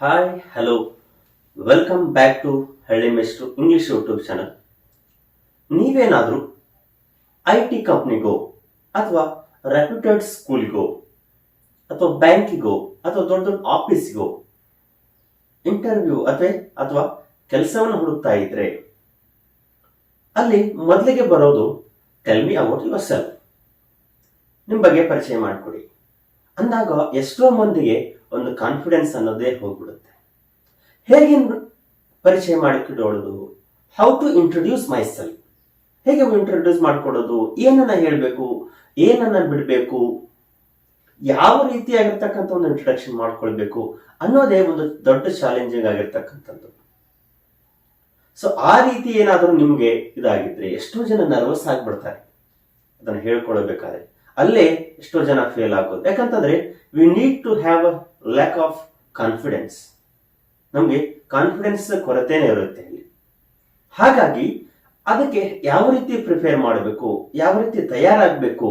Hi hello welcome back to Halli Meshtru English YouTube channel ನೀವೇನಾದರೂ I T ಕಂಪ್ನಿಗೋ ಅಥವಾ reputed ಸ್ಕೂಲ್ಗೋ ಅಥವಾ ಬ್ಯಾಂಕಿಗೋ ಅಥವಾ ದೊಡ್ಡ ದೊಡ್ಡ ಆಫೀಸ್ಗೋ ಇಂಟರ್ವ್ಯೂ ಅಥವಾ ಅಥವಾ ಕೆಲಸವನ್ನು ಹುಡುಕ್ತಾ ಇದ್ರೆ ಅಲ್ಲಿ ಮೊದಲಿಗೆ ಬರೋದು tell me about your self ನಿಮ್ಮ ಬಗ್ಗೆ ಪರಿಚಯ ಮಾಡಿಕೊಡಿ. ಅಂದಾಗ ಎಷ್ಟೋ ಮಂದಿಗೆ ಒಂದು ಕಾನ್ಫಿಡೆನ್ಸ್ ಅನ್ನೋದೇ ಹೋಗ್ಬಿಡುತ್ತೆ. ಹೇಗೆ ಪರಿಚಯ ಮಾಡಿಕೊಡೋದು how to introduce myself ಹೇಗೆ ಇಂಟ್ರೊಡ್ಯೂಸ್ ಮಾಡಿಕೊಡೋದು ಏನನ್ನ ಹೇಳಬೇಕು? ಏನನ್ನ ಬಿಡಬೇಕು? ಯಾವ ರೀತಿಯಾಗಿರ್ತಕ್ಕಂಥ ಒಂದು ಇಂಟ್ರೊಡಕ್ಷನ್ ಮಾಡ್ಕೊಳ್ಬೇಕು ಅನ್ನೋದೇ ಒಂದು ದೊಡ್ಡ ಚಾಲೆಂಜಿಂಗ್ ಆಗಿರ್ತಕ್ಕಂಥದ್ದು. ಸೊ ಆ ರೀತಿ ಏನಾದರೂ ನಿಮಗೆ ಇದಾಗಿದ್ರೆ ಎಷ್ಟೋ ಜನ ನರ್ವಸ್ ಆಗಿಬಿಡ್ತಾರೆ. ಅದನ್ನು ಹೇಳ್ಕೊಳ್ಬೇಕಾದ್ರೆ. ಅಲ್ಲೇ ಎಷ್ಟೋ ಜನ ಫೇಲ್ ಆಗೋದು. ಯಾಕಂತಂದ್ರೆ we need to have a lack of confidence ನಮಗೆ ಕಾನ್ಫಿಡೆನ್ಸ್ ಕೊರತೆನೇ ಇರುತ್ತೆ ಇಲ್ಲಿ ಹಾಗಾಗಿ ಅದಕ್ಕೆ ಯಾವ ರೀತಿ ಪ್ರಿಪೇರ್ ಮಾಡಬೇಕು, ಯಾವ ರೀತಿ ತಯಾರಾಗಬೇಕು,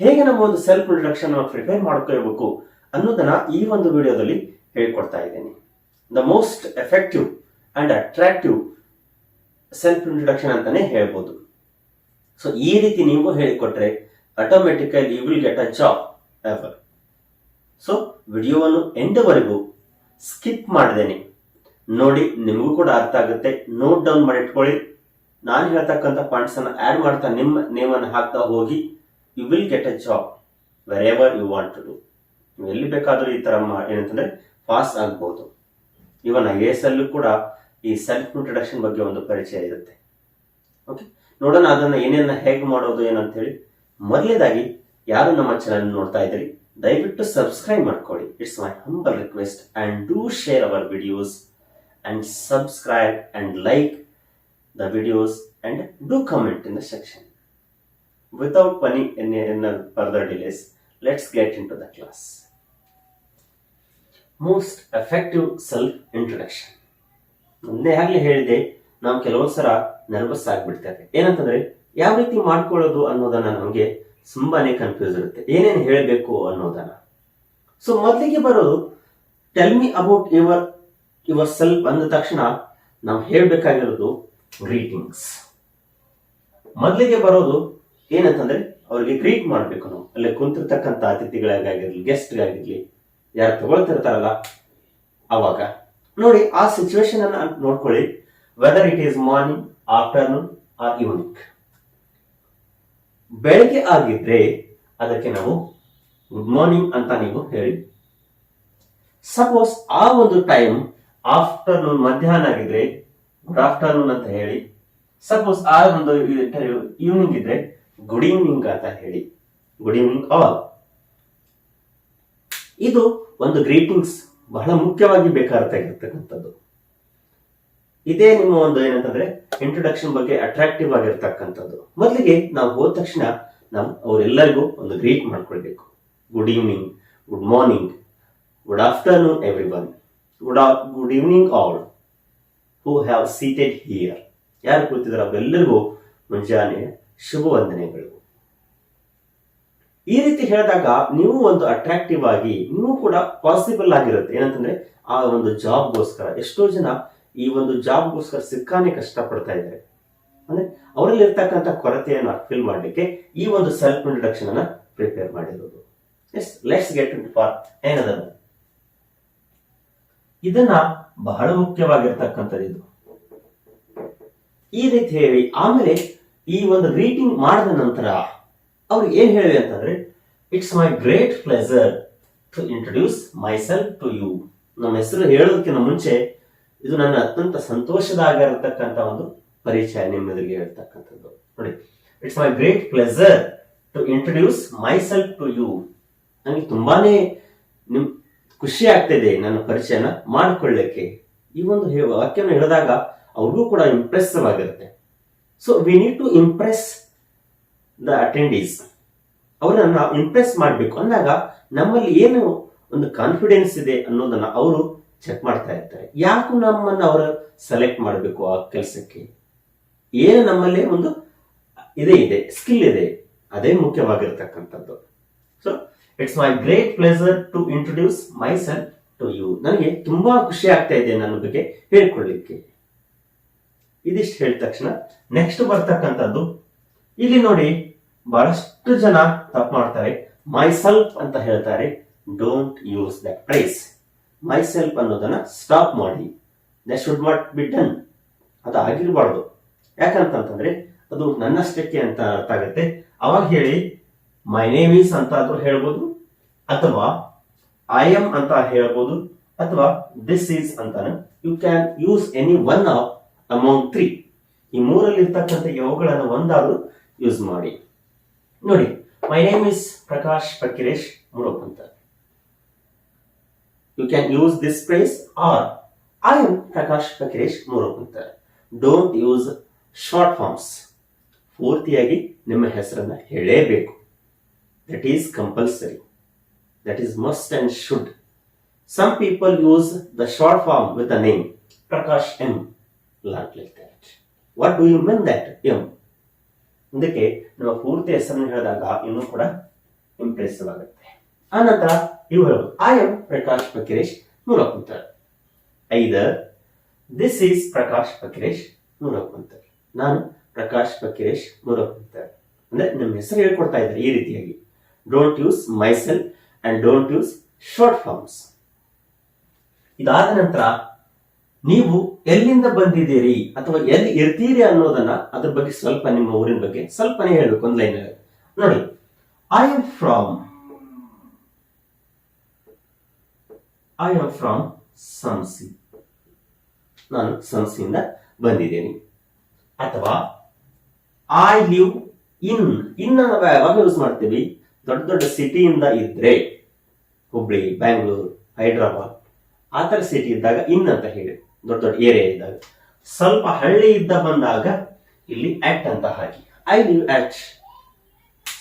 ಹೇಗೆ ನಮ್ಮ ಒಂದು ಸೆಲ್ಫ್ ಇಂಟ್ರಡಕ್ಷನ್ ಪ್ರಿಪೇರ್ ಮಾಡ್ಕೊಳ್ಬೇಕು ಅನ್ನೋದನ್ನ ಈ ಒಂದು ವಿಡಿಯೋದಲ್ಲಿ ಹೇಳ್ಕೊಡ್ತಾ ಇದ್ದೀನಿ. The most effective and attractive self introduction ಅಂತಾನೆ ಹೇಳ್ಬೋದು. ಸೊ ಈ ರೀತಿ ನೀವು ಹೇಳಿಕೊಟ್ರೆ automatically you will get a job ever so ವಿಡಿಯೋವನ್ನು ಎಂಡವರೆಗೂ ಸ್ಕಿಪ್ ಮಾಡಿದ್ದೇನೆ. ನೋಡಿ, ನಿಮಗೂ ಕೂಡ ಅರ್ಥ ಆಗುತ್ತೆ. ನೋಟ್ ಡೌನ್ ಮಾಡಿ ಇಟ್ಕೊಳ್ಳಿ. ನಾನು ಹೇಳ್ತಕ್ಕಂಥ ಪಾಯಿಂಟ್ಸ್ ಅನ್ನು ಆಡ್ ಮಾಡ್ತಾ ನಿಮ್ಮ ನೇಮನ್ನು ಹಾಕ್ತಾ ಹೋಗಿ you will get a job wherever you want to do ನೀವು ಎಲ್ಲಿ ಬೇಕಾದರೂ ಈ ಥರ ಏನಂತಂದ್ರೆ ಪಾಸ್ ಆಗ್ಬೋದು. ಇವನ್ ಐ ಎಸ್ ಅಲ್ಲೂ ಕೂಡ ಈ ಸೆಲ್ಫ್ ಇಂಟ್ರಡಕ್ಷನ್ ಬಗ್ಗೆ ಒಂದು ಪರಿಚಯ ಇರುತ್ತೆ. ಓಕೆ ನೋಡೋಣ ಅದನ್ನು ಏನೇನು ಹೇಗೆ ಮಾಡೋದು ಏನಂತ ಹೇಳಿ ಮೊದಲನೇದಾಗಿ ಯಾರು ನಮ್ಮ ಚಾನಲ್ ನೋಡ್ತಾ ಇದ್ದೀರಿ? ದಯವಿಟ್ಟು ಸಬ್ಸ್ಕ್ರೈಬ್ ಮಾಡ್ಕೊಳ್ಳಿ. It's my humble request and do share our videos and subscribe and like the videos and do comment in the section without any further delays let's get into the class most effective self introduction ಮುಂದೆ ಆಗ್ಲೇ ಹೇಳಿದೆ, ನಾವು ಕೆಲವೊಂದು ಸಲ nervous ಆಗಿಬಿಡ್ತೇವೆ. ಏನಂತಂದ್ರೆ, ಯಾವ ರೀತಿ ಮಾಡ್ಕೊಳ್ಳೋದು ಅನ್ನೋದನ್ನ ನಮಗೆ ತುಂಬಾನೇ ಕನ್ಫ್ಯೂಸ್ ಇರುತ್ತೆ. ಏನೇನು ಹೇಳಬೇಕು ಅನ್ನೋದನ್ನ. ಸೊ ಮೊದಲಿಗೆ ಬರೋದು tell me about your yourself ಅಂದ ತಕ್ಷಣ ನಾವು ಹೇಳಬೇಕಾಗಿರೋದು ಗ್ರೀಟಿಂಗ್ಸ್ ಮೊದಲಿಗೆ ಬರೋದು ಏನಂತಂದ್ರೆ, ಅವರಿಗೆ ಗ್ರೀಟ್ ಮಾಡಬೇಕು ನಾವು. ಅಲ್ಲಿ ಕುಂತಿರ್ತಕ್ಕಂಥ ಅತಿಥಿಗಳಿಗಾಗಿರ್ಲಿ ಗೆಸ್ಟ್ಗಾಗಿರ್ಲಿ ಯಾರು ತಗೊಳ್ತಿರ್ತಾರಲ್ಲ, ಅವಾಗ. ನೋಡಿ, ಆ ಸಿಚುವೇಶನ್ ಅನ್ನ ನೋಡ್ಕೊಳ್ಳಿ. Whether it is morning afternoon or evening ಬೆಳಗ್ಗೆ ಆಗಿದ್ರೆ ಅದಕ್ಕೆ ನಾವು ಗುಡ್ ಮಾರ್ನಿಂಗ್ ಅಂತ ನೀವು ಹೇಳಿ. ಸಪೋಸ್ ಆ ಒಂದು ಟೈಮ್ ಆಫ್ಟರ್ನೂನ್ ಮಧ್ಯಾಹ್ನ ಆಗಿದ್ರೆ ಗುಡ್ ಆಫ್ಟರ್ನೂನ್ ಅಂತ ಹೇಳಿ. ಸಪೋಸ್ ಆ ಒಂದು ಈವ್ನಿಂಗ್ ಇದ್ರೆ ಗುಡ್ ಈವ್ನಿಂಗ್ ಅಂತ ಹೇಳಿ. ಗುಡ್ ಈವ್ನಿಂಗ್ ಆಲ್ ಇದು ಒಂದು ಗ್ರೀಟಿಂಗ್ಸ್ ಬಹಳ ಮುಖ್ಯವಾಗಿ ಬೇಕಾಗಿರ್ತಕ್ಕಂಥದ್ದು ಇದೇ ನಿಮ್ಮ ಒಂದು ಏನಂತಂದ್ರೆ ಇಂಟ್ರೊಡಕ್ಷನ್ ಬಗ್ಗೆ ಅಟ್ರಾಕ್ಟಿವ್ ಆಗಿರ್ತಕ್ಕಂಥದ್ದು. ಮೊದಲಿಗೆ ನಾವು ಹೋದ ತಕ್ಷಣ ನಾವು ಅವರೆಲ್ಲರಿಗೂ ಒಂದು ಗ್ರೀಟ್ ಮಾಡ್ಕೊಳ್ಬೇಕು. Good evening good morning good afternoon everyone good good evening all who have seated here ಯಾರು ಕೂತಿದ್ದಾರೆ ಅವರೆಲ್ಲರಿಗೂ ಮುಂಜಾನೆ ಶುಭ ವಂದನೆಗಳು. ಈ ರೀತಿ ಹೇಳಿದಾಗ ನೀವು ಒಂದು ಅಟ್ರಾಕ್ಟಿವ್ ಆಗಿ, ನೀವು ಕೂಡ ಪಾಸಿಬಲ್ ಆಗಿರುತ್ತೆ. ಏನಂತಂದ್ರೆ ಆ ಒಂದು ಜಾಬ್ಗೋಸ್ಕರ ಎಷ್ಟೋ ಜನ ಈ ಒಂದು ಜಾಬ್ಗೋಸ್ಕರ ಸಿಕ್ಕಾನೆ ಕಷ್ಟಪಡ್ತಾ ಇದ್ದಾರೆ. ಅಂದ್ರೆ ಅವರಲ್ಲಿ ಇರ್ತಕ್ಕಂಥ ಕೊರತೆಯನ್ನು ಫಿಲ್ ಮಾಡಲಿಕ್ಕೆ ಈ ಒಂದು ಸೆಲ್ಫ್ ಇಂಟ್ರಡಕ್ಷನ್ ಅನ್ನ ಪ್ರಿಪೇರ್ ಮಾಡಿರೋದು. Yes let's get in for ಏನದನ್ನು? ಇದನ್ನ ಬಹಳ ಮುಖ್ಯವಾಗಿರ್ತಕ್ಕಂಥದ್ದು ಇದು. ಈ ರೀತಿ ಹೇಳಿ ಆಮೇಲೆ ಈ ಒಂದು ರೀಟಿಂಗ್ ಮಾಡಿದ ನಂತರ ಅವ್ರು ಏನ್ ಹೇಳಿ ಅಂತಂದ್ರೆ it's my great pleasure to introduce myself to you ನಮ್ಮ ಹೆಸರು ಹೇಳೋದಕ್ಕಿಂತ ಮುಂಚೆ ಇದು ನನ್ನ ಅತ್ಯಂತ ಸಂತೋಷದಾಗಿರತಕ್ಕಂತ ಒಂದು ಪರಿಚಯ ನಿಮ್ಮೆದುರಿಗೆ ಹೇಳ್ತಕ್ಕಂಥದ್ದು. ನೋಡಿ it's my great pleasure to introduce myself to you ನನಗೆ ತುಂಬಾನೇ ನಿಮ್ ಖುಷಿ ಆಗ್ತಿದೆ ನನ್ನ ಪರಿಚಯನ ಮಾಡಿಕೊಳ್ಳಕ್ಕೆ. ಈ ಒಂದು ವಾಕ್ಯವನ್ನು ಹೇಳಿದಾಗ ಅವ್ರಿಗೂ ಕೂಡ ಇಂಪ್ರೆಸಿವ್ ಆಗಿರುತ್ತೆ. So we need to impress the attendees ಅವರನ್ನ ಇಂಪ್ರೆಸ್ ಮಾಡಬೇಕು. ಅಂದಾಗ ನಮ್ಮಲ್ಲಿ ಏನು ಒಂದು ಕಾನ್ಫಿಡೆನ್ಸ್ ಇದೆ ಅನ್ನೋದನ್ನ ಅವರು ಚೆಕ್ ಮಾಡ್ತಾ ಇರ್ತಾರೆ ಯಾಕೂ ನಮ್ಮನ್ನ ಅವರು ಸೆಲೆಕ್ಟ್ ಮಾಡಬೇಕು ಆ ಕೆಲಸಕ್ಕೆ? ಏನು ನಮ್ಮಲ್ಲಿ ಒಂದು ಇದೇ ಇದೆ ಸ್ಕಿಲ್ ಇದೆ. ಅದೇ ಮುಖ್ಯವಾಗಿರ್ತಕ್ಕಂಥದ್ದು. So it's my great pleasure to introduce myself to you ನನಗೆ ತುಂಬಾ ಖುಷಿ ಆಗ್ತಾ ಇದೆ ನನ್ನ ಬಗ್ಗೆ ಹೇಳ್ಕೊಳ್ಳಿಕ್ಕೆ ಇದಿಷ್ಟು ಹೇಳಿದ ತಕ್ಷಣ ನೆಕ್ಸ್ಟ್ ಬರ್ತಕ್ಕಂಥದ್ದು. ಇಲ್ಲಿ ನೋಡಿ, ಬಹಳಷ್ಟು ಜನ ತಪ್ಪು ಮಾಡ್ತಾರೆ. ಮೈ ಸೆಲ್ಫ್ ಅಂತ ಹೇಳ್ತಾರೆ. Don't use that phrase myself ಅನ್ನೋದನ್ನ ಸ್ಟಾಪ್ ಮಾಡಿ. That should not be done ಅದು ಆಗಿರಬಾರ್ದು. ಯಾಕಂತಂತಂದ್ರೆ, ಅದು ನನ್ನಷ್ಟಕ್ಕೆ ಅಂತ ಅರ್ಥ ಆಗುತ್ತೆ. ಅವಾಗ ಹೇಳಿ ಮೈ ನೇಮ್ ಈಸ್ ಅಂತ ಆದ್ರೂ ಹೇಳ್ಬೋದು, ಅಥವಾ ಐ ಎಂ ಅಂತ ಹೇಳ್ಬೋದು, ಅಥವಾ ದಿಸ್ ಈಸ್ ಅಂತ you can use any one of amount three ಈ ಮೂರಲ್ಲಿ ಇರ್ತಕ್ಕಂಥ ಯೋಗಗಳನ್ನು ಒಂದಾದ್ರೂ ಯೂಸ್ ಮಾಡಿ. ನೋಡಿ my name is Prakash Pakkiresh Murop ಅಂತ you can use this phrase or I Prakash Fakiresh Murop ಅಂತ ಡೋಂಟ್ ಯೂಸ್ ಶಾರ್ಟ್ ಫಾರ್ಮ್ಸ್ ಪೂರ್ತಿಯಾಗಿ ನಿಮ್ಮ ಹೆಸರನ್ನ ಹೇಳಲೇಬೇಕು that is compulsory that is must and should some people use the short form with a name Prakash M lot like that what do you mean that M ಅದಕ್ಕೆ ನಮ್ಮ ಪೂರ್ತಿ ಹೆಸರನ್ನು ಹೇಳಿದಾಗ ಇನ್ನೂ ಕೂಡ ಇಂಪ್ರೆಸಿವ್ ಆಗುತ್ತೆ. ಆನಂತರ ಇವರು ಐ ಎಂ ಪ್ರಕಾಶ್ ಪಕಿರೇಶ್ ಮೂಲಕುಂತರ್ ಐದ ದಿಸ್ ಈಸ್ ಪ್ರಕಾಶ್ ಪಕಿರೇಶ್ ಮೂಲಕುಂತರ್ ನಾನು ಪ್ರಕಾಶ್ ಪಕಿರೇಶ್ ಮೂಲಕುಂತರ್ ಅಂದ್ರೆ ನಿಮ್ಮ ಹೆಸರು ಹೇಳ್ಕೊಡ್ತಾ ಇದ್ದಾರೆ ಈ ರೀತಿಯಾಗಿ. Don't use myself and don't use short forms ಇದಾದ ನಂತರ ನೀವು ಎಲ್ಲಿಂದ ಬಂದಿದ್ದೀರಿ ಅಥವಾ ಎಲ್ಲಿ ಇರ್ತೀರಿ ಅನ್ನೋದನ್ನ ಅದ್ರ ಬಗ್ಗೆ ಸ್ವಲ್ಪ ನಿಮ್ಮ ಊರಿನ ಬಗ್ಗೆ ಸ್ವಲ್ಪನೇ ಹೇಳಬೇಕು ಒಂದು ಲೈನ್ ನೋಡಿ I am from I am from Samsi ನಾನು ಸಂಸಿಯಿಂದ ಬಂದಿದ್ದೇನೆ. ಅಥವಾ ಐ ಲಿವ್ ಇನ್ ಇನ್ ನಾವು ಯಾವಾಗ ಯೂಸ್ ಮಾಡ್ತೀವಿ. ದೊಡ್ಡ ದೊಡ್ಡ ಸಿಟಿಯಿಂದ ಇದ್ರೆ, ಹುಬ್ಳಿ ಬ್ಯಾಂಗ್ಳೂರು ಹೈದ್ರಾಬಾದ್ ಆ ಥರ ಸಿಟಿ ಇದ್ದಾಗ ಇನ್ ಅಂತ ಹೇಳಿ, ದೊಡ್ಡ ದೊಡ್ಡ ಏರಿಯಾ ಇದ್ದಾಗ. ಸ್ವಲ್ಪ ಹಳ್ಳಿ ಇದ್ದ ಬಂದಾಗ ಇಲ್ಲಿ ಆಟ್ ಅಂತ ಹಾಕಿ. ಐ ಲಿವ್ ಆಟ್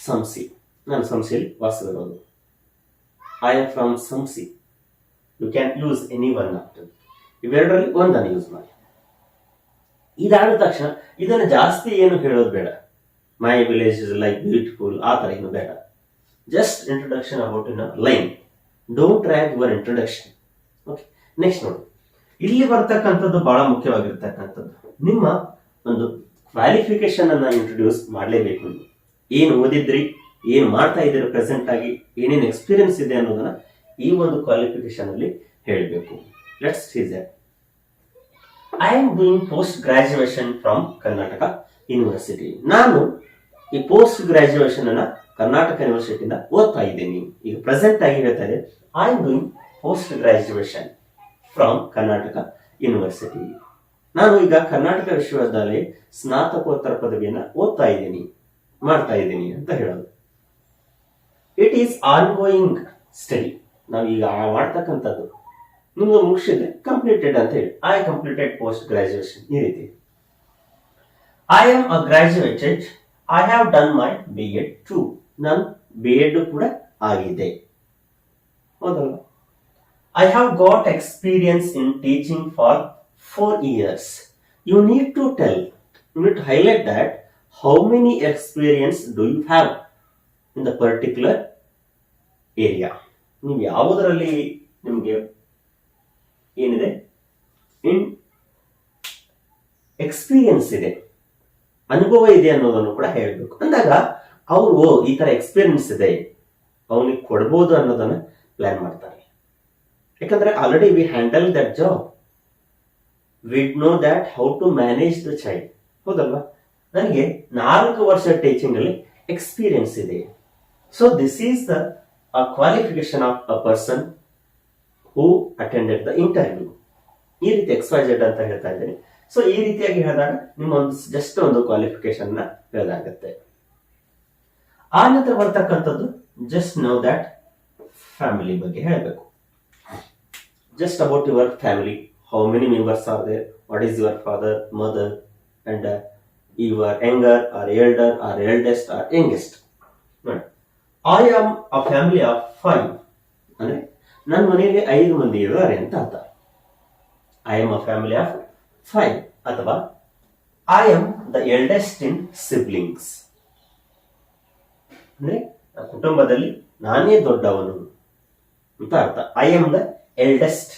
ಸಂಸಿ ನಾನು ಸಂಸಿಯಲ್ಲಿ ವಾಸವಿರೋದು I am from Samsi you can use any one after ಇವೆರಡರಲ್ಲಿ ಒಂದನ್ನು ಯೂಸ್ ಮಾಡಿ. ಇದಾದ ತಕ್ಷಣ ಇದನ್ನು ಜಾಸ್ತಿ ಏನು ಹೇಳೋದು ಬೇಡ. My village is like beautiful ಆ ಥರ ಏನು ಬೇಡ. Just introduction about in line don't track your introduction okay next ನೋಡಿ. ಇಲ್ಲಿ ಬರ್ತಕ್ಕಂಥದ್ದು ಬಹಳ ಮುಖ್ಯವಾಗಿರ್ತಕ್ಕಂಥದ್ದು. ನಿಮ್ಮ ಒಂದು ಕ್ವಾಲಿಫಿಕೇಶನ್ ಅನ್ನ ಇಂಟ್ರೊಡ್ಯೂಸ್ ಮಾಡಲೇಬೇಕು ಏನು ಓದಿದ್ರಿ? ಏನು ಮಾಡ್ತಾ ಇದ್ದೀರಿ? ಪ್ರೆಸೆಂಟ್ ಆಗಿ ಏನೇನು ಎಕ್ಸ್ಪೀರಿಯನ್ಸ್ ಇದೆ ಅನ್ನೋದನ್ನ ಈ ಒಂದು ಕ್ವಾಲಿಫಿಕೇಶನ್ ಅಲ್ಲಿ ಹೇಳಬೇಕು. Let's sees I am doing post graduation from Karnataka university ನಾನು ಈ ಪೋಸ್ಟ್ ಗ್ರಾಜುಯೇಷನ್ ಅನ್ನ ಕರ್ನಾಟಕ ಯೂನಿವರ್ಸಿಟಿಯಿಂದ ಓದ್ತಾ ಇದ್ದೀನಿ. ಈಗ ಪ್ರೆಸೆಂಟ್ ಆಗಿ ಹೇಳ್ತಾರೆ I am doing post graduation from Karnataka university ನಾನು ಈಗ ಕರ್ನಾಟಕ ವಿಶ್ವವಿದ್ಯಾಲಯ ಸ್ನಾತಕೋತ್ತರ ಪದವಿಯನ್ನ ಓದ್ತಾ ಇದ್ದೀನಿ, ಮಾಡ್ತಾ ಇದ್ದೀನಿ ಅಂತ ಹೇಳೋದು. It is ongoing study ನಾವು ಈಗ ಮಾಡ್ತಕ್ಕಂಥದ್ದು. ನಿಮ್ಮ ಮುಖ್ಯ ಕಂಪ್ಲೀಟೆಡ್ ಅಂತ ಹೇಳಿ. ಐ ಕಂಪ್ಲೀಟೆಡ್ ಪೋಸ್ಟ್ ಗ್ರಾಜುಯೇಷನ್ ಈ ರೀತಿ. I am a graduate I have done my B Ed true ನನ್ ಬಿ ಎಡ್ ಕೂಡ ಆಗಿದೆ. ಹೌದಲ್ವ? I have got experience in teaching for four years you need to tell you neat highlight that how many experience do you have in the particular area ನೀವು ಯಾವುದರಲ್ಲಿ ನಿಮಗೆ ಏನಿದೆ? ಇನ್ experience ಇದೆ. ಅನುಭವ ಇದೆ ಅನ್ನೋದನ್ನು ಕೂಡ ಹೇಳಬೇಕು. ಅಂದಾಗ ಅವರು ಈ ತರ ಎಕ್ಸ್ಪೀರಿಯನ್ಸ್ ಇದೆ, ಅವನಿಗೆ ಕೊಡ್ಬೋದು ಅನ್ನೋದನ್ನ ಪ್ಲಾನ್ ಮಾಡ್ತಾರೆ. ಯಾಕಂದ್ರೆ already we handle that job we know that how to manage the child ಹೌದಲ್ವಾ? ನನಗೆ ನಾಲ್ಕು ವರ್ಷ ಟೀಚಿಂಗ್ ಅಲ್ಲಿ ಎಕ್ಸ್ಪೀರಿಯನ್ಸ್ ಇದೆ. So this is the qualification of a person who attended the interview ಈ ರೀತಿ ಎಕ್ಸ್ವೈಜೆಡ್ ಅಂತ ಹೇಳ್ತಾ ಇದ್ದೀನಿ. ಸೊ ಈ ರೀತಿಯಾಗಿ ಹೇಳಿದಾಗ ನಿಮ್ಮ ಒಂದು ಜಸ್ಟ್ ಒಂದು ಕ್ವಾಲಿಫಿಕೇಶನ್ನ ಹೇಳಲಾಗುತ್ತೆ ಆ ನಂತರ ಬರ್ತಕ್ಕಂಥದ್ದು ಜಸ್ಟ್ ನೋ ದಟ್ ಫ್ಯಾಮಿಲಿ ಬಗ್ಗೆ ಹೇಳಬೇಕು. Just about your family how many members are there what is your father mother and your younger or elder or eldest or youngest ನೋಡಿ I am a family of five ಅಂದ್ರೆ ನನ್ನ ಮನೆಯಲ್ಲಿ ಐದು ಮಂದಿ ಇದ್ದಾರೆ ಅಂತ ಅರ್ಥ. I am a family of five ಅಥವಾ I am the eldest in siblings ಅಂದ್ರೆ ಕುಟುಂಬದಲ್ಲಿ ನಾನೇ ದೊಡ್ಡವನು ಅಂತ ಅರ್ಥ. ಐ ಆಮ್ ದ ಎಲ್ಡೆಸ್ಟ್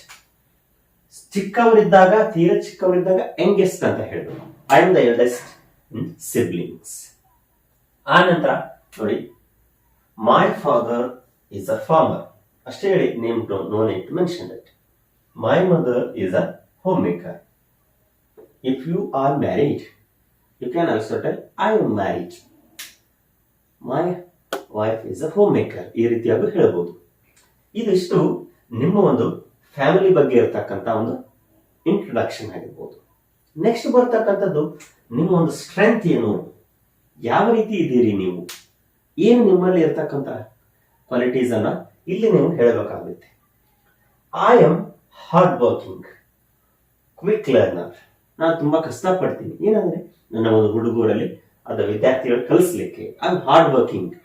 ಚಿಕ್ಕವರಿದ್ದಾಗ, ತೀರ ಚಿಕ್ಕವರಿದ್ದಾಗ ಯಂಗೆಸ್ಟ್ ಅಂತ ಹೇಳಿದ್ರು I am the eldest in siblings ಆ ನಂತರ ನೋಡಿ my father is a farmer ಅಷ್ಟೇ ಹೇಳಿ name no need to mention it my mother is a homemaker if you are married you can also tell I am married my wife is a homemaker ಈ ರೀತಿಯಾಗಿ ಹೇಳಬಹುದು ಇದಿಷ್ಟು ನಿಮ್ಮ ಒಂದು family ಬಗ್ಗೆ ಇರತಕ್ಕಂಥ ಒಂದು ಇಂಟ್ರೊಡಕ್ಷನ್ ಆಗಿರ್ಬೋದು. ನೆಕ್ಸ್ಟ್ ಬರ್ತಕ್ಕಂಥದ್ದು ನಿಮ್ಮ ಒಂದು ಸ್ಟ್ರೆಂತ್ ಏನು? ಯಾವ ರೀತಿ ಇದ್ದೀರಿ ನೀವು? ಏನು ನಿಮ್ಮಲ್ಲಿ ಇರ್ತಕ್ಕಂಥ ಕ್ವಾಲಿಟೀಸ್ ಅನ್ನ ಇಲ್ಲಿ ನೀವು ಹೇಳಬೇಕಾಗುತ್ತೆ. I am hard working quick learner ನಾನು ತುಂಬಾ ಕಷ್ಟಪಡ್ತೀನಿ. ಏನಂದ್ರೆ, ನನ್ನ ಒಂದು ಹುಡುಗರಲ್ಲಿ ಅದ ವಿದ್ಯಾರ್ಥಿಗಳು ಕಲಿಸ್ಲಿಕ್ಕೆ. I hard working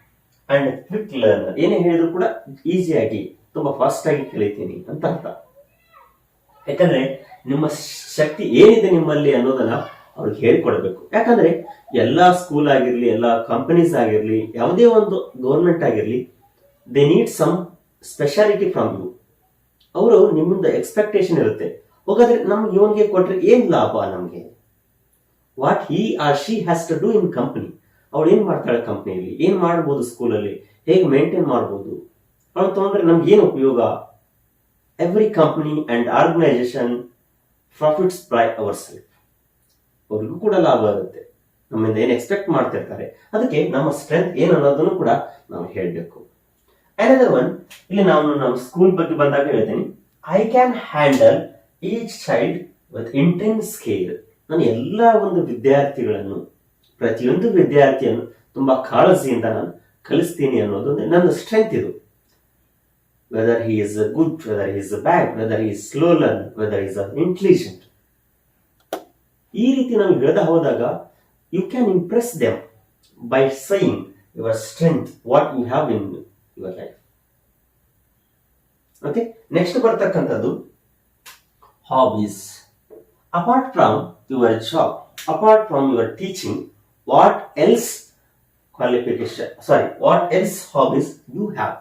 and quick learner ಏನೇ ಹೇಳಿದ್ರು ಕೂಡ ಈಸಿಯಾಗಿ ತುಂಬಾ ಫಾಸ್ಟ್ ಆಗಿ ಕಲಿತೀನಿ ಅಂತ ಅರ್ಥ. ಯಾಕಂದ್ರೆ, ನಿಮ್ಮ ಶಕ್ತಿ ಏನಿದೆ ನಿಮ್ಮಲ್ಲಿ ಅನ್ನೋದನ್ನ ಅವ್ರಿಗೆ ಹೇಳ್ಕೊಡ್ಬೇಕು. ಯಾಕಂದ್ರೆ ಎಲ್ಲಾ ಸ್ಕೂಲ್ ಆಗಿರ್ಲಿ, ಎಲ್ಲಾ ಕಂಪನೀಸ್ ಆಗಿರ್ಲಿ, ಯಾವುದೇ ಒಂದು ಗೌರ್ಮೆಂಟ್ ಆಗಿರ್ಲಿ they need some speciality from you ಅವರು ನಿಮ್ಮಿಂದ ಎಕ್ಸ್ಪೆಕ್ಟೇಷನ್ ಇರುತ್ತೆ. ಹೋಗಾದ್ರೆ ನಮ್ಗೆ ಇವನ್ಗೆ ಕೊಟ್ರೆ ಏನ್ ಲಾಭ ನಮ್ಗೆ? What he or she has to do in company ಅವಳು ಏನ್ ಮಾಡ್ತಾಳೆ ಕಂಪ್ನಿಯಲ್ಲಿ ಏನ್ ಮಾಡ್ಬೋದು ಸ್ಕೂಲಲ್ಲಿ ಹೇಗೆ ಮೇಂಟೈನ್ ಮಾಡ್ಬೋದು? ಅವಳು ತಗೊಂಡ್ರೆ ನಮ್ಗೆ ಏನು ಉಪಯೋಗ? Every company and organisation profits by ourself ಅವ್ರಿಗೂ ಕೂಡ ಲಾಭ ಆಗುತ್ತೆ. ನಮ್ಮಿಂದ ಏನು ಎಕ್ಸ್ಪೆಕ್ಟ್ ಮಾಡ್ತಿರ್ತಾರೆ. ಅದಕ್ಕೆ ನಮ್ಮ ಸ್ಟ್ರೆಂತ್ ಏನು ಅನ್ನೋದನ್ನು ಕೂಡ ನಾವು ಹೇಳಬೇಕು. ಅನದರ್ ಒನ್ ಇಲ್ಲಿ ನಾನು ನಮ್ಮ ಸ್ಕೂಲ್ ಬಗ್ಗೆ ಬಂದಾಗ ಹೇಳ್ತೀನಿ. I can handle each child with intense care ನಾನು ಎಲ್ಲ ಒಂದು ವಿದ್ಯಾರ್ಥಿಗಳನ್ನು, ಪ್ರತಿಯೊಂದು ವಿದ್ಯಾರ್ಥಿಯನ್ನು ತುಂಬಾ ಕಾಳಜಿಯಿಂದ ನಾನು ಕಲಿಸ್ತೀನಿ ಅನ್ನೋದು ನನ್ನ ಸ್ಟ್ರೆಂತ್ ಇದು. Whether he is a good whether he is a bad whether he is slow learn whether is intelligent ಈ ರೀತಿ ನಾವು ಹೇಳ್ದ ಹೋದಾಗ you can impress them by saying your strength what you have in your life okay next ಬರ್ತಕ್ಕಂಥದ್ದು hobbies apart from your job apart from your teaching what else qualification sorry what else hobbies you have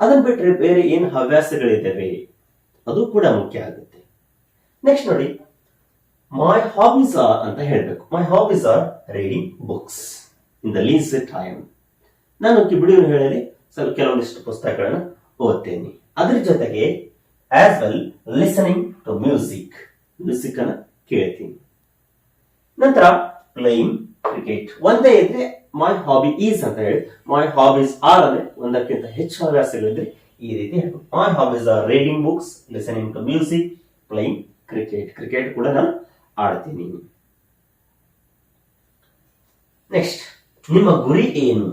ಅದನ್ನು ಬಿಟ್ಟರೆ ಬೇರೆ ಏನು ಹವ್ಯಾಸಗಳಿದ್ದಾವೆ? ಅದು ಕೂಡ ಮುಖ್ಯ ಆಗುತ್ತೆ. Next ನೋಡಿ ಮೈ ಹಾಬೀಸ್ ಆರ್ ಅಂತ ಹೇಳಬೇಕು. My hobbies are reading books in the leisure time ನಾನು ಬಿಡುವಿನ ಹೇಳಲಿ ಸ್ವಲ್ಪ ಕೆಲವೊಂದಿಷ್ಟು ಪುಸ್ತಕಗಳನ್ನು ಓದ್ತೇನೆ. ಅದರ ಜೊತೆಗೆ as well listening to music music ಅನ್ನ ಕೇಳ್ತೀನಿ. ನಂತರ ಪ್ಲೇಯಿಂಗ್ ಕ್ರಿಕೆಟ್ ಒಂದೇ ಇದ್ರೆ ಮೈ ಹಾಬಿ ಈಸ್ ಅಂತ ಹೇಳಿ ಮೈ ಹಾಬೀಸ್ ಆರ್ ಅಂದ್ರೆ ಒಂದಕ್ಕಿಂತ ಹೆಚ್ಚು ಹವ್ಯಾಸಗಳಿದ್ರೆ ಈ ರೀತಿ ಹೇಳ್ಬೇಕು. My hobbies are reading books listening to music playing cricket cricket ಕೂಡ ನಾನು ಆಡ್ತೀನಿ. ನೆಕ್ಸ್ಟ್ ನಿಮ್ಮ ಗುರಿ ಏನು?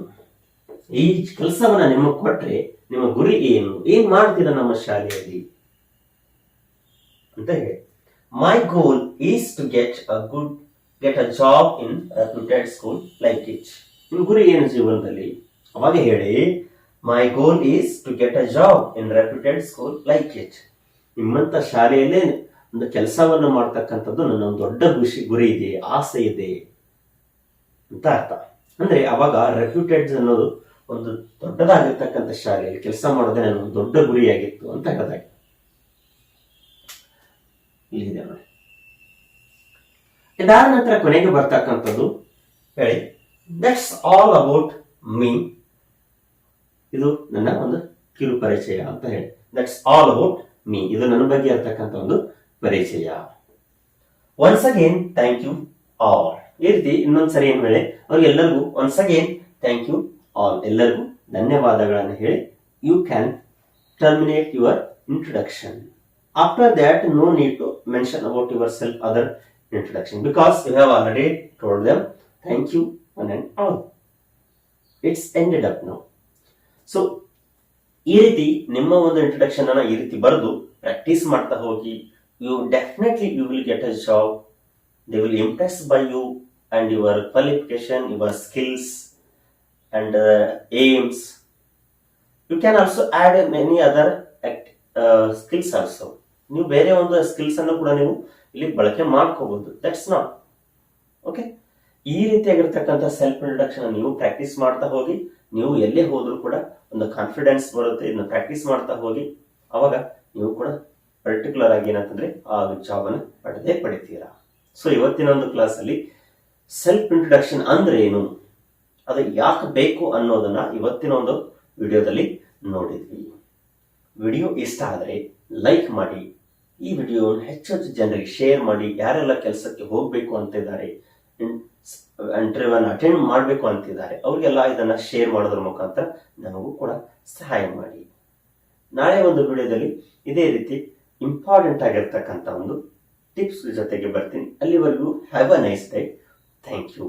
ಈ ಕೆಲಸವನ್ನ ನಿಮಗೆ ಕೊಟ್ರೆ ನಿಮ್ಮ ಗುರಿ ಏನು? ಏನ್ ಮಾಡ್ತೀರಾ ನಮ್ಮ ಶಾಲೆಯಲ್ಲಿ? ಅಂತ ಹೇಳಿ. My goal is to get a good get a job in reputed school like it ನಿಮ್ಮ ಗುರಿ ಏನು ಜೀವನದಲ್ಲಿ? ಅವಾಗ ಹೇಳಿ. My goal is to get a job in reputed school like it ನಿಮ್ಮಂತ ಶಾಲೆಯಲ್ಲೇ ಒಂದು ಕೆಲಸವನ್ನು ಮಾಡ್ತಕ್ಕಂಥದ್ದು ನನ್ನ ಒಂದು ದೊಡ್ಡ ಖುಷಿ, ಗುರಿ ಇದೆ, ಆಸೆ ಇದೆ ಅಂತ ಅರ್ಥ. ಅಂದ್ರೆ ಅವಾಗ ರೆಪ್ಯೂಟೆಡ್ ಅನ್ನೋದು ಒಂದು ದೊಡ್ಡದಾಗಿರ್ತಕ್ಕಂಥ ಶಾಲೆಯಲ್ಲಿ ಕೆಲಸ ಮಾಡೋದೇ ನನ್ನ ಒಂದು ದೊಡ್ಡ ಗುರಿಯಾಗಿತ್ತು ಅಂತ ಹೇಳಿದಾಗ ಇಲ್ಲಿದೆ ನೋಡಿ. ಇದಾದ ನಂತರ ಕೊನೆಗೆ ಬರ್ತಕ್ಕಂಥದ್ದು ಹೇಳಿ. ದಟ್ಸ್ ಆಲ್ ಅಬೌಟ್ ಮೀ ಇದು ನನ್ನ ಒಂದು ಕಿರು ಪರಿಚಯ ಅಂತ ಹೇಳಿ. ದಟ್ಸ್ ಆಲ್ ಅಬೌಟ್ ಮೀ ಇದು ನನ್ನ ಬಗ್ಗೆ ಇರ್ತಕ್ಕಂಥ ಒಂದು ಪರಿಚಯ once again thank you all ಈ ರೀತಿ ಇನ್ನೊಂದ್ಸರಿ ಏನ್ ಹೇಳಿ ಅವ್ರಿಗೆಲ್ಲರಿಗೂ once again thank you all ಎಲ್ಲರಿಗೂ ಧನ್ಯವಾದಗಳನ್ನು ಹೇಳಿ you can terminate your introduction after that no need to mention about yourself other introduction because you have already told them thank you one and all it's ended up no so ಈ ರೀತಿ ನಿಮ್ಮ ಒಂದು introduction ಅನ್ನ ಈ ರೀತಿ ಬರೆದು practice ಮಾಡ್ತಾ ಹೋಗಿ you get a job. They will impress by you and your qualification your skills and uh, aims. You can also add many other many other skills also. ನೀವು ಬೇರೆ ಒಂದು ಸ್ಕಿಲ್ಸ್ ಅನ್ನು ಕೂಡ ನೀವು ಇಲ್ಲಿ ಬಳಕೆ ಮಾಡ್ಕೋಬಹುದು. ದಟ್ಸ್ ನಾಟ್ ಓಕೆ ಈ ರೀತಿಯಾಗಿರ್ತಕ್ಕಂಥ ಸೆಲ್ಫ್ ಇಂಟ್ರಡಕ್ಷನ್ ನೀವು ಪ್ರಾಕ್ಟೀಸ್ ಮಾಡ್ತಾ ಹೋಗಿ ನೀವು ಎಲ್ಲೇ ಹೋದ್ರೂ ಕೂಡ ಒಂದು ಕಾನ್ಫಿಡೆನ್ಸ್ ಬರುತ್ತೆ ಇದನ್ನ ಪ್ರಾಕ್ಟೀಸ್ ಮಾಡ್ತಾ ಹೋಗಿ ಅವಾಗ ನೀವು ಕೂಡ ಪರ್ಟಿಕ್ಯುಲರ್ ಆಗಿ ಏನಂತಂದ್ರೆ, ಆ ಜಾಬ್ ಅನ್ನು ಪಡೆದೇ ಪಡಿತೀರಾ? ಸೊ ಇವತ್ತಿನ ಒಂದು ಕ್ಲಾಸಲ್ಲಿ ಸೆಲ್ಫ್ ಇಂಟ್ರಡಕ್ಷನ್ ಅಂದ್ರೆ ಏನು? ಅದು ಯಾಕೆ ಬೇಕು ಅನ್ನೋದನ್ನ ಇವತ್ತಿನ ಒಂದು ವಿಡಿಯೋದಲ್ಲಿ ನೋಡಿದ್ವಿ. ವಿಡಿಯೋ ಇಷ್ಟ ಆದರೆ ಲೈಕ್ ಮಾಡಿ. ಈ ವಿಡಿಯೋವನ್ನು ಹೆಚ್ಚು ಹೆಚ್ಚು ಜನರಿಗೆ ಶೇರ್ ಮಾಡಿ. ಯಾರೆಲ್ಲ ಕೆಲಸಕ್ಕೆ ಹೋಗಬೇಕು ಅಂತಿದ್ದಾರೆ ಇಂಟರ್ವ್ಯೂವನ್ನು ಅಟೆಂಡ್ ಮಾಡಬೇಕು ಅಂತಿದ್ದಾರೆ, ಅವರಿಗೆಲ್ಲ ಇದನ್ನ ಶೇರ್ ಮಾಡೋದ್ರ ಮುಖಾಂತರ ನಮಗೂ ಕೂಡ ಸಹಾಯ ಮಾಡಿ. ನಾಳೆ ಒಂದು ವಿಡಿಯೋದಲ್ಲಿ ಇದೇ ರೀತಿ ಇಂಪಾರ್ಟೆಂಟ್ ಆಗಿರ್ತಕ್ಕಂಥ ಒಂದು ಟಿಪ್ಸ್ ಜೊತೆಗೆ ಬರ್ತೀನಿ. ಅಲ್ಲಿವರೆಗೂ have a nice day thank you